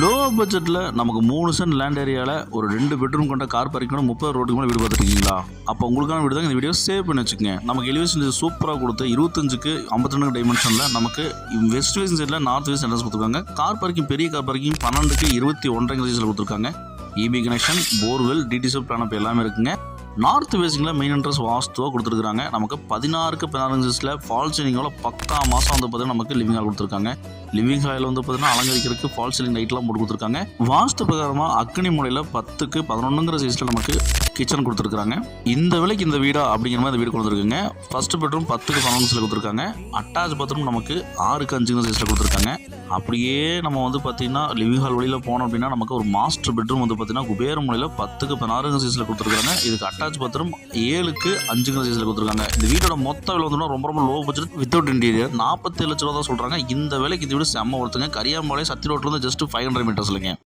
Low பட்ஜெட்டில் நமக்கு மூணு சென்ட் லேண்ட் ஏரியாவில் ஒரு ரெண்டு பெட்ரூம் கொண்ட கார் பார்க்கணும் முப்பது ரோட்டுக்கு மேலே வீடு பார்த்துருக்கீங்களா? அப்போ உங்களுக்கான வீடு தான் இந்த வீடியோ சேவ் பண்ணி வச்சுக்கோங்க. நமக்கு எலிவேஷன் சூப்பராக கொடுத்து இருபத்தஞ்சுக்கு ஐம்பத்தி ரெண்டு டைமென்ஷனில் நமக்கு வெஸ்ட் வேஸ்ட் சைடில் நார்த் வேஸ்ட் சென்டர்ஸ் கொடுத்துருக்காங்க. கார் பார்க்கிங் பெரிய கார் பார்க்கிங் பன்னெண்டுக்கு இருபத்தி ஒன்றரை சைஸில் கொடுத்துருக்காங்க. இபி கனெக்ஷன் போர்வெல் டிடிசி பிளானப் எல்லாமே இருக்குங்க. நார்த் வேஸ்டிங்கில் மெயின் என்ட்ரன்ஸ் வாஸ்துவாக கொடுத்துருக்காங்க நமக்கு பதினாறுக்கு பதினாறு சைஸில் ஃபால் சீலிங்கோட பக்கா மாதம் வந்து பார்த்தீங்கன்னா நமக்கு லிவிங் ஹால் கொடுத்துருக்காங்க. லிவிங் ஹாலில் வந்து பார்த்தீங்கன்னா அலங்கரிக்கிறதுக்கு ஃபால் சீலிங் லைட்லாம் போட்டு கொடுத்துருக்காங்க. வாஸ்து பிரகாரமாக அக்னி முறையில் பத்துக்கு பதினொன்றுங்கிற சைஸில் நமக்கு கிச்சன் கொடுத்துருக்காங்க இந்த விலைக்கு இந்த வீடா அப்படிங்கிற மாதிரி இந்த வீடு கொடுத்துருக்குங்க. ஃபர்ஸ்ட் பெட்ரூம் பத்துக்கு பன்னெண்டு சைஸில் கொடுத்துருக்காங்க. அட்டாச் பாத்ரூம் நமக்கு ஆறுக்கு அஞ்சுங்கிற சைஸில் கொடுத்துருக்காங்க. அப்படியே நம்ம வந்து பார்த்தீங்கன்னா லிவிங் ஹால் வழியில் போனோம் அப்படின்னா நமக்கு ஒரு மாஸ்டர் பெட்ரூம் வந்து பார்த்தீங்கன்னா குபேர முறையில் பத்துக்கு பதினாறுங்க சைஸில் கொடுத்துருக்காங்க. இதுக்கு அட்டாச் பாத்ரூம் ஏழுக்கு அஞ்சுங்கிற சைஸில் கொடுத்துருக்காங்க. இந்த வீட்டோட மொத்த விலை வந்து ரொம்ப ரொம்ப லோ பட்ஜெட் வித்தவுட் இன்டீரியர் நாற்பத்தேழு லட்ச ரூபா தான் சொல்கிறாங்க இந்த விலைக்கு இந்த வீடு செம்ம ஒருத்தங்க கரியாம்பாளையம் சத்தி ரோட்லேருந்து ஜஸ்ட் ஃபைவ் ஹண்ட்ரட் மீட்டர்ஸ் இல்லைங்க